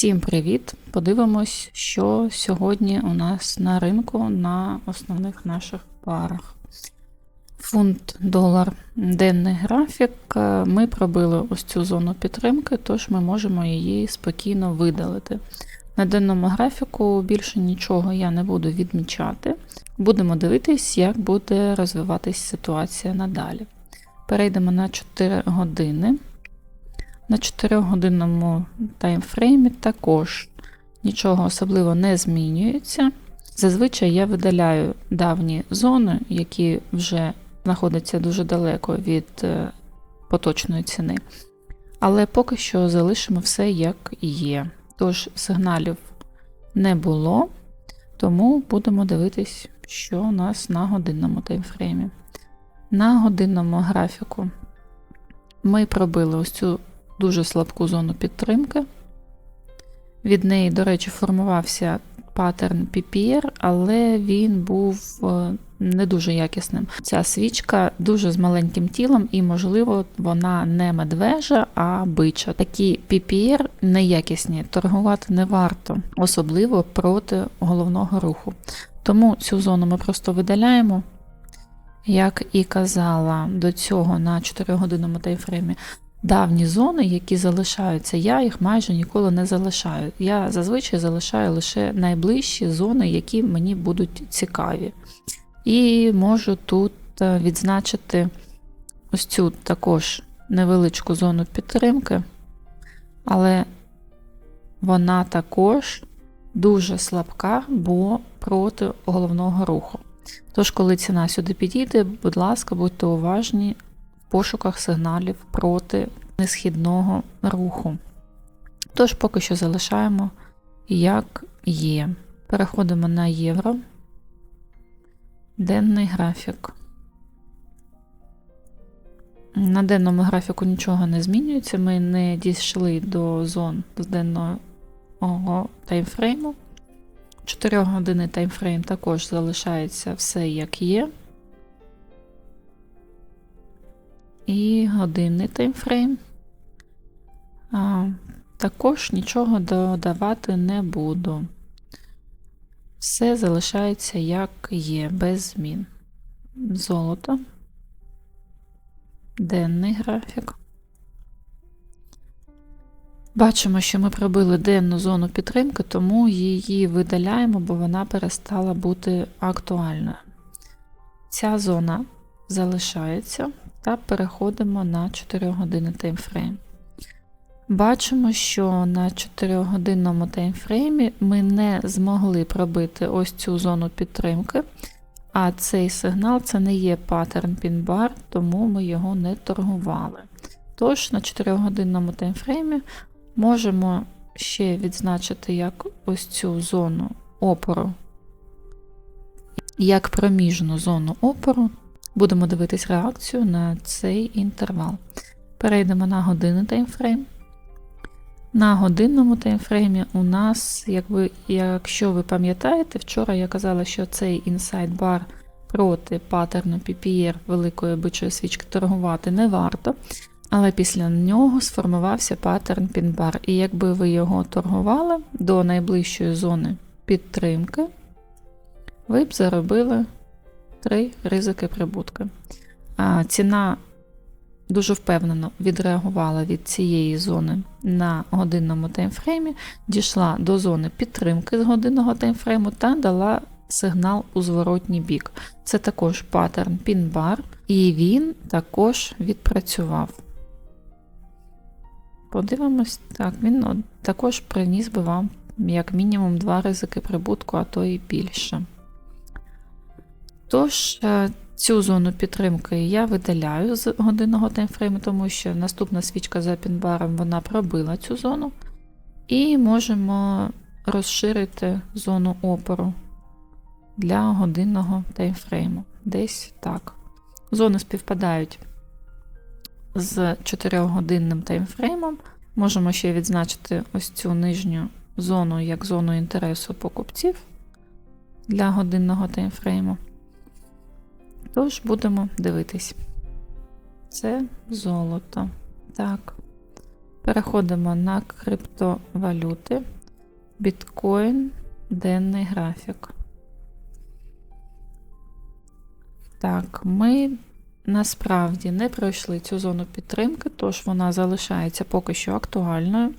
Всім привіт! Подивимось, що сьогодні у нас на ринку на основних наших парах. Фунт долар денний графік. Е, Ми пробили ось цю зону підтримки, тож ми можемо її спокійно видалити. На денному графіку більше нічого я не буду відмічати. Будемо дивитись, як буде розвиватись ситуація надалі. Перейдемо на 4 години. На 4-годинному таймфреймі також нічого особливо не змінюється. Зазвичай я видаляю давні зони, які вже знаходяться дуже далеко від е, поточної ціни. Але поки що залишимо все як є. Тож сигналів не було, тому будемо дивитись, що у нас на годинному таймфреймі. На годинному графіку ми пробили ось цю дуже слабку зону підтримки. Від неї, до речі, формувався паттерн PPR, але він був е, не дуже якісним. Ця свічка дуже з маленьким тілом, і, можливо, вона не медвежа, а бича. Такі PPR неякісні, торгувати не варто, особливо проти головного руху. Тому цю зону ми просто видаляємо. Як і казала до цього на 4-годинному таймфреймі, давні зони, які залишаються, я їх майже ніколи не залишаю. Я зазвичай залишаю лише найближчі зони, які мені будуть цікаві. І можу тут е, відзначити ось цю також невеличку зону підтримки, але вона також дуже слабка, бо проти головного руху. Тож, коли ціна сюди підійде, будь ласка, будьте уважні пошуках сигналів проти несхідного руху. Тож, поки що залишаємо, як є. Переходимо на євро. Денний графік. На денному графіку нічого не змінюється. Ми не дійшли до зон з денного таймфрейму. 4 години таймфрейм також залишається все як є. І годинний таймфрейм. А, Також нічого додавати не буду. Все залишається як є, без змін. Золото, денний графік. Бачимо, що ми пробили денну зону підтримки, тому її видаляємо, бо вона перестала бути актуальною. Ця зона залишається та переходимо на 4 години таймфрейм. Бачимо, що на 4-годинному таймфреймі ми не змогли пробити ось цю зону підтримки, а цей сигнал це не є паттерн пін-бар, тому ми його не торгували. Тож, на 4-годинному таймфреймі можемо ще відзначити як ось цю зону опору, як проміжну зону опору. Будемо дивитись реакцію на цей інтервал. Перейдемо на годинний таймфрейм. На годинному таймфреймі у нас, як ви, якщо ви пам'ятаєте, вчора я казала, що цей інсайд бар проти паттерну PPR великої бичої свічки торгувати не варто. Але після нього сформувався паттерн пінбар. І якби ви його торгували до найближчої зони підтримки, ви б заробили три ризики прибутки. Ціна дуже впевнено відреагувала від цієї зони на годинному таймфреймі, дійшла до зони підтримки з годинного таймфрейму та дала сигнал у зворотній бік. Це також паттерн пін-бар, і він також відпрацював. Подивимось, так, він також приніс би вам як мінімум два ризики прибутку, а то і більше. Тож, е, Цю зону підтримки я видаляю з годинного таймфрейму, тому що наступна свічка за пінбаром вона пробила цю зону. І можемо розширити зону опору для годинного таймфрейму. Десь так. Зони співпадають з 4-годинним таймфреймом. Можемо ще відзначити ось цю нижню зону як зону інтересу покупців для годинного таймфрейму. Тож будемо дивитись. Це золото. Так. Переходимо на криптовалюти, біткоін, денний графік. Так, ми насправді не пройшли цю зону підтримки, тож вона залишається поки що актуальною.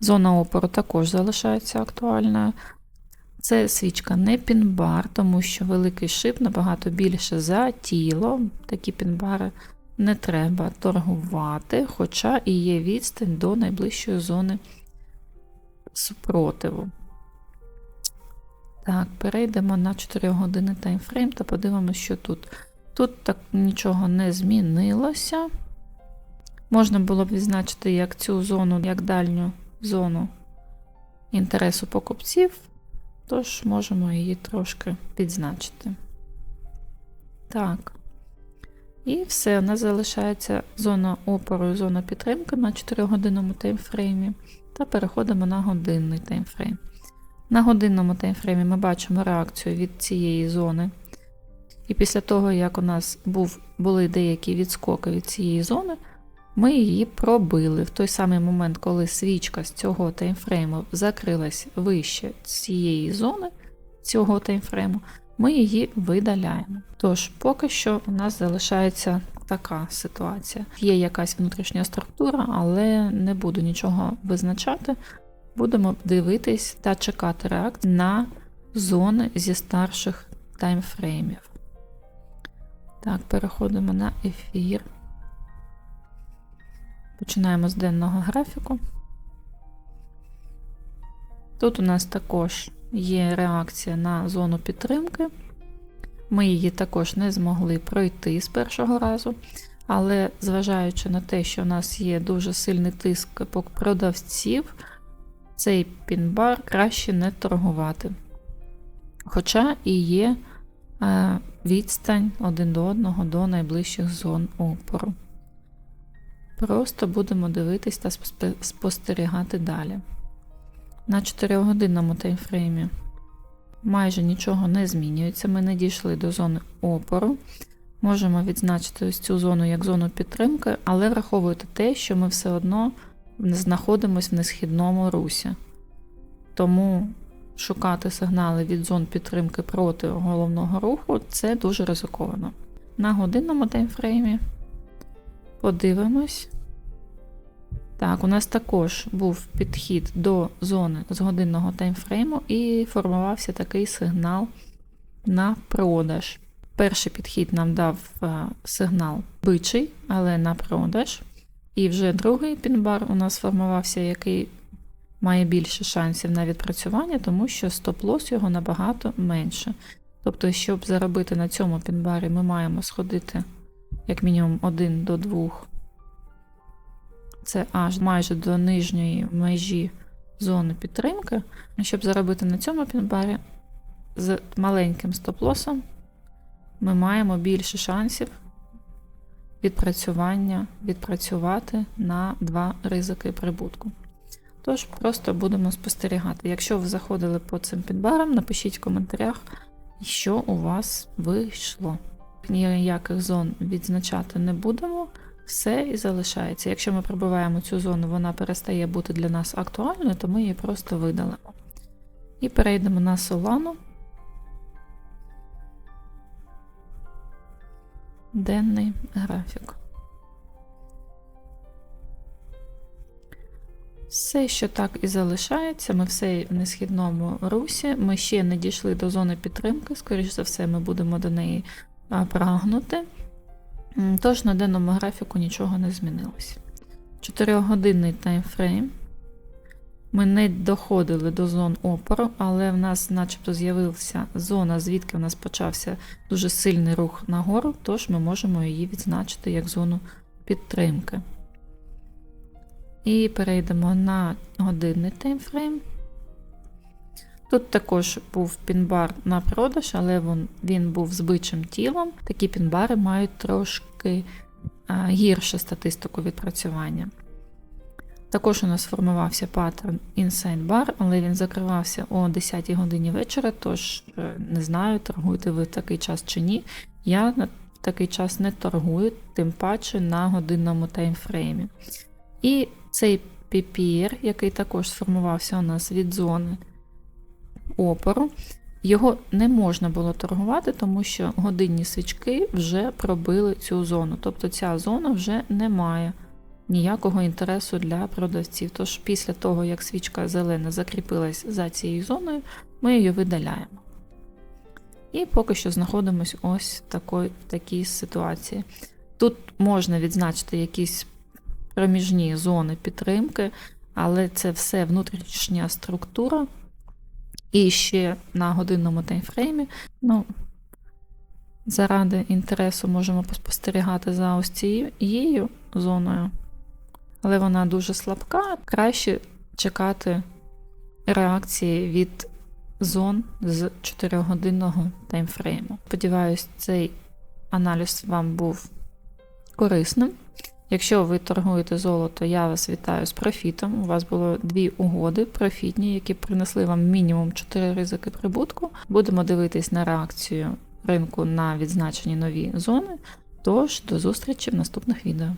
Зона опору також залишається актуальною. Це свічка не пінбар, тому що великий шип набагато більше за тіло. Такі пінбари не треба торгувати, хоча і є відстань до найближчої зони супротиву. Так, перейдемо на 4 години таймфрейм та подивимося, що тут. Тут так нічого не змінилося. Можна було б відзначити як цю зону, як дальню зону інтересу покупців, тож можемо її трошки підзначити. Так. І все, у нас залишається зона опору і зона підтримки на 4-годинному таймфреймі. Та переходимо на годинний таймфрейм. На годинному таймфреймі ми бачимо реакцію від цієї зони. І після того, як у нас був, були деякі відскоки від цієї зони, ми її пробили в той самий момент, коли свічка з цього таймфрейму закрилась вище цієї зони, цього таймфрейму, ми її видаляємо. Тож, поки що у нас залишається така ситуація. Є якась внутрішня структура, але не буду нічого визначати. Будемо дивитись та чекати реакції на зони зі старших таймфреймів. Так, переходимо на ефір. Починаємо з денного графіку. Тут у нас також є реакція на зону підтримки. Ми її також не змогли пройти з першого разу, але зважаючи на те, що у нас є дуже сильний тиск по продавців, цей пінбар краще не торгувати. Хоча і є е, відстань один до одного до найближчих зон опору. Просто будемо дивитись та спостерігати далі. На 4-годинному таймфреймі майже нічого не змінюється. Ми не дійшли до зони опору. Можемо відзначити ось цю зону як зону підтримки, але враховуйте те, що ми все одно знаходимося в несхідному русі. Тому шукати сигнали від зон підтримки проти головного руху це дуже ризиковано. На годинному таймфреймі подивимось. Так, у нас також був підхід до зони з годинного таймфрейму і формувався такий сигнал на продаж. Перший підхід нам дав е, сигнал бичий, але на продаж. І вже другий пінбар у нас формувався, який має більше шансів на відпрацювання, тому що стоп-лос його набагато менше. Тобто, щоб заробити на цьому пінбарі, ми маємо сходити як мінімум 1 до 2. Це аж майже до нижньої межі зони підтримки. Щоб заробити на цьому пінбарі з маленьким стоп-лосом, ми маємо більше шансів відпрацювання, відпрацювати на два ризики прибутку. Тож, просто будемо спостерігати. Якщо ви заходили по цим підбарам, напишіть в коментарях, що у вас вийшло. Ніяких зон відзначати не будемо, все і залишається. Якщо ми пробиваємо цю зону, вона перестає бути для нас актуальною, то ми її просто видалимо. І перейдемо на Solano. Денний графік. Все, що так і залишається, ми все в несхідному русі. Ми ще не дійшли до зони підтримки, скоріш за все, ми будемо до неї прагнути. Тож на денному графіку нічого не змінилось. 4-годинний таймфрейм. Ми не доходили до зон опору, але в нас, начебто, з'явилася зона, звідки в нас почався дуже сильний рух нагору, тож ми можемо її відзначити як зону підтримки. І перейдемо на годинний таймфрейм. Тут також був пінбар на продаж, але він, він був з бичим тілом. Такі пінбари мають трошки а, гіршу статистику відпрацювання. Також у нас формувався паттерн Inside Bar, але він закривався о 10 годині вечора, тож е, не знаю, торгуєте ви в такий час чи ні. Я на такий час не торгую, тим паче на годинному таймфреймі. І цей PPR, який також сформувався у нас від зони опору. Його не можна було торгувати, тому що годинні свічки вже пробили цю зону. Тобто ця зона вже не має ніякого інтересу для продавців. Тож після того, як свічка зелена закріпилась за цією зоною, ми її видаляємо. І поки що знаходимося ось в такій, в такій ситуації. Тут можна відзначити якісь проміжні зони підтримки, але це все внутрішня структура. І ще на годинному таймфреймі, ну, заради інтересу можемо поспостерігати за ось цією зоною, але вона дуже слабка. Краще чекати реакції від зон з 4-годинного таймфрейму. Сподіваюсь, цей аналіз вам був корисним. Якщо ви торгуєте золото, я вас вітаю з профітом. У вас було дві угоди профітні, які принесли вам мінімум 4 ризики прибутку. Будемо дивитись на реакцію ринку на відзначені нові зони. Тож до зустрічі в наступних відео.